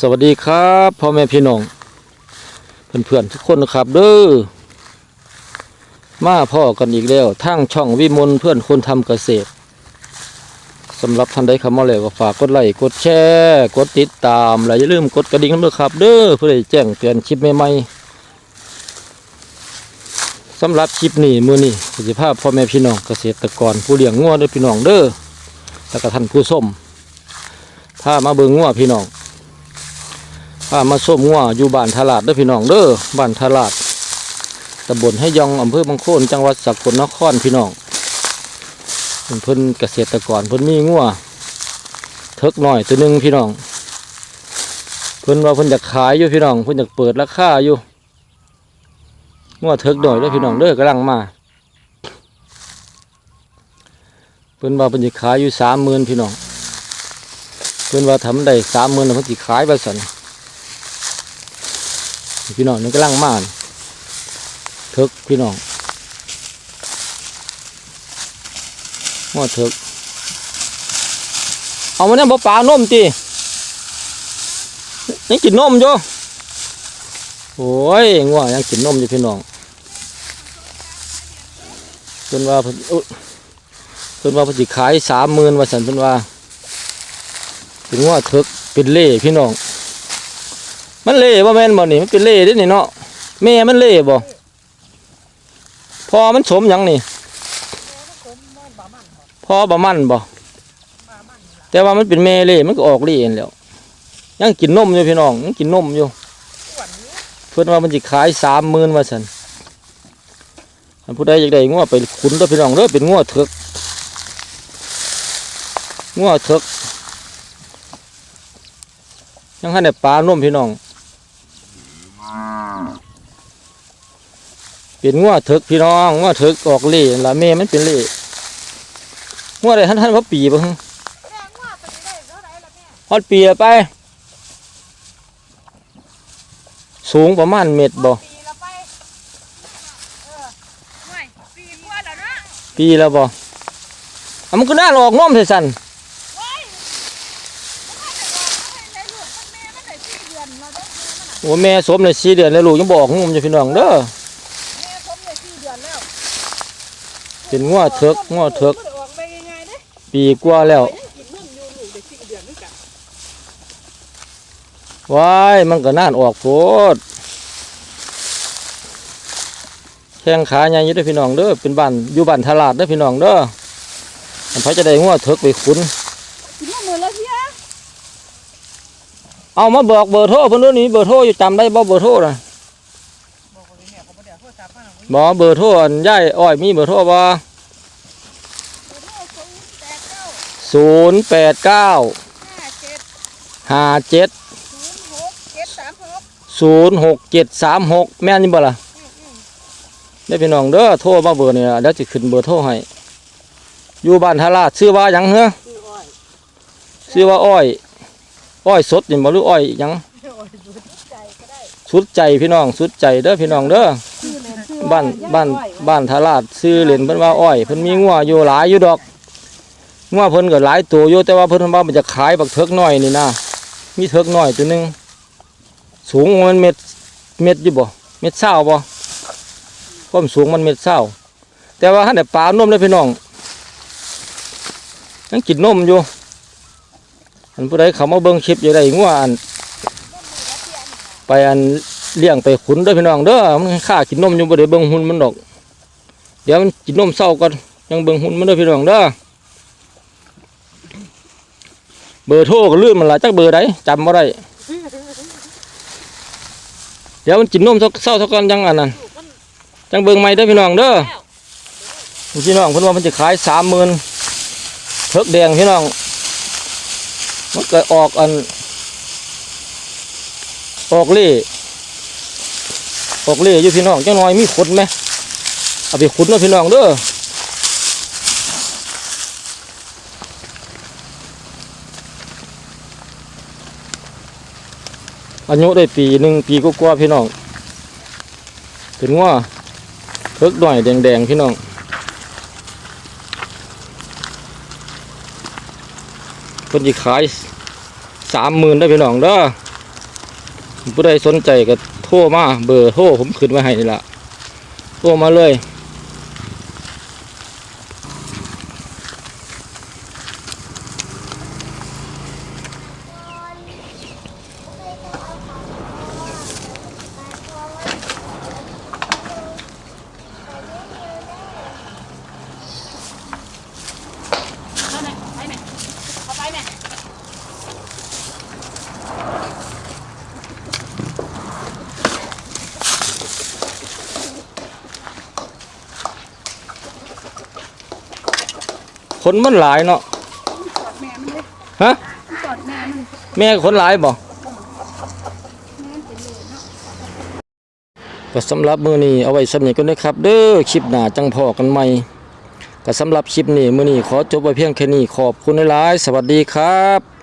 สวัสดีครับพ่อแม่พี่น้องเพื่อนๆทุกคนนะครับเด้อมาพ่อกันอีกแล้วทางช่องวิมลเพื่อนคนทำเกษตรสำหรับท่านใดเข้ามาแล้วก็ฝากกดไลค์กดแชร์กดติดตามและอย่าลืมกดกระดิ่งด้วยครับ เด้อเพื่อแจ้งเตือนคลิปใหม่ๆสำหรับคลิปนี้มื้อนี้สิภาพพ่อแม่พี่น้องเกษตรกรผู้เลี้ยงงัวด้อพี่น้องเด้อแล้วก็ท่านผู้ชมพามาเบิ่งงัวพี่น้องามาส้มงัวอยู่บ้านทลาดเด้อพี่น้องเด้อบ้านทลาดตำบลให้ยองอำเภอบางโคนจังหวัดสกลนครพี่น้องเพิ่นเพิ่นเกษตรกรเพิ่นมีงัวเทิกหน่อยตัวหนึงพี่น้อง เพิ่นว่าเพิ่นอยากขายอยู่พี่น้องเพิ่นอยากเปิดราคาอยู่งัวเทิกหน่อยเด้อพี่น้องเด้อกำลังมาเพิ่นว่าเพิ่นจะขายอยู่สามหมื่นพี่น้องเพิ่นว่าทำได้สามหมื่นเพิ่นสิขายไปสัน พี่น้องนี่กำลังมานเถิกพี่น้องงอเถิกเอามาเนี่ยบ่ปลานมตียังกินนมอยู่โอ้ยงัวยังกินนมอยู่พี่น้องเพิ่นว่าเพิ่นเพิ่นว่าเพิ่นสิขายสามหมื่นว่าสันเพิ่นว่า เป็นงัวเถิกเป็นเล่พี่น้อง มันเล่บ่แม่นบ่นี่มันเป็นเล่ด้นี่เนาะแม่มันเล่บ่พอมันสมหยังนี่พอบ่มันบ่แต่ว่ามันเป็นแม่เล่มันก็ออกเล่เองแล้วยังกินนมอยู่พี่น้องยังกินนมอยู่เพิ่อนว่ามันสิขาย30,000ว่าซั่นอันผู้ใดอยากได้งัวไปขุนเด้อพี่น้องเด้อเป็นงัวเถกงัวเถกยังให้ได้ปลานมพี่น้อง เป็นงัวเถิกพี่น้องงัวเถิกออกเล่ละแม่มันเป็นเล่งัวอะไรท่านท่านว่าปีบ่ฮึแม่งว่าไปได้เท่าไหร่ละแม่ฮอดปีละไป สูงประมาณเม็ดบ่ปีละไปเออไม่ปีกว่าแล้วนะปีละบ่อะมันก็น่าออกนมใส่สัน เว้ยมันให้ลูกมันแม่มันได้สี่เดือนแล้วเด้อ โอ้แม่สมเลยสี่เดือนแล้วลูกยังบอกงุมอยู่พี่น้องเด้อแม่ผมได้สี่เดือนแล้วเป็นงัวเถิกงัวเถิกมันออกไปง่ายๆเด้ปีกว่าแล้วยังกินนมอยู่ลูกได้สี่เดือนด้วยกันว้ายมันก็น่านออกโพดแข้งขาใหญ่อยู่เด้อพี่น้องเด้อเป็นบ้านอยู่บ้านทลาดเด้อพี่น้องเด้ออันไผจะได้งัวเถิกไปขุนกินนมหมดแล้วเพีย เอามาบอกเบอร์โทรเพิ่นเดี๋ยนี้เบอร์โทรอยู่จำได้บ่เบอร์โทรนะบอกเลยแม่เบอร์โทรอันยายอ้อยมีเบอร์โทรบ่ศูนย์แปดเก้าห้าเจ็ดศูนย์หกเจ็ดสามหกแม่นนี่บ่ล่ะได้พี่น้องเด้อโทรมาเบอร์นี่ล่ะเดี๋ยวสิขึ้นเบอร์โทรให้อยู่บ้านทาราชื่อว่าหยังเหรอชื่อว่าอ้อย อ้อยสดนี่บ่หรืออ้อยหยังสุดใจพี่น้องสุดใจเด้อพี่น้องเด้อบ้านบ้านบ้านทาราชซื้อเล่นเพิ่นว่าอ้อยเพิ่นมีงัวอยู่หลายอยู่ดอกงัวเพิ่นก็หลายตัวอยู่แต่ว่าเพิ่นว่ามันจะขายบักเถิกน้อยนี่นะมีเถิกน้อยตัวหนึงสูงมันเม็ดเม็ดอยู่บ่เม็ดเศร้าบ่ความสูงมันเม็ดเศร้าแต่ว่าหันแต่ปลานมเลยพี่น้องยังกินนมอยู่ อันผู้ใดเขามาเบิ่งคลิปอยู่ได้งัวอัน ไปอันเลี้ยงไปขุนด้อพี่น้องเด้อมันค่ากินนมอยู่บ่ได้เบิ่งหุ่นมันดอก เดี๋ยวมันกินนมเศร้าก่อนยังเบิ่งหุ่นมันด้อพี่น้องเด้อเบอร์โทรก็ลืมมันละจักเบอร์ใดจำบ่ได้เดี๋ยวมันกินนมเศร้าเศร้าท่ากันจังอันนั้นจังเบิ่งใหม่เด้พี่น้องเด้อพี่น้องเพิ่นว่ามันจะขายสามหมื่นเถิกแดงพี่น้อง มันเก็ออกอัน ออกเล่ออกเล่อยู่พี่น้องจังน้อยมีขนไหมเอาไปขุดนะพี่น้องเด้ออายุได้ปีหนึ่งปีกว่าพี่น้องถึงว่าเพิกหน่อยแดงๆพี่น้อง พิ่นจะขายสามหมื่นได้พี่น้องเด้อผู้ใดสนใจก็โทรมาเบอร์โทรผมขึ้นไว้ให้นี่ละโทรมาเลย เอาไหนไปไหนเอาไปไหน คนมันหลายเนาะฮะแม่มันแม่คนหลายบ่ก็สำหรับมือนี้เอาไว้สำเนียกันนะครับ เด้อคลิปหน้าจังพอกันใหม่ก็สำหรับคลิปนี้มือนี้ขอจบไว้เพียงแค่นี้ขอบคุณหลาย สวัสดีครับ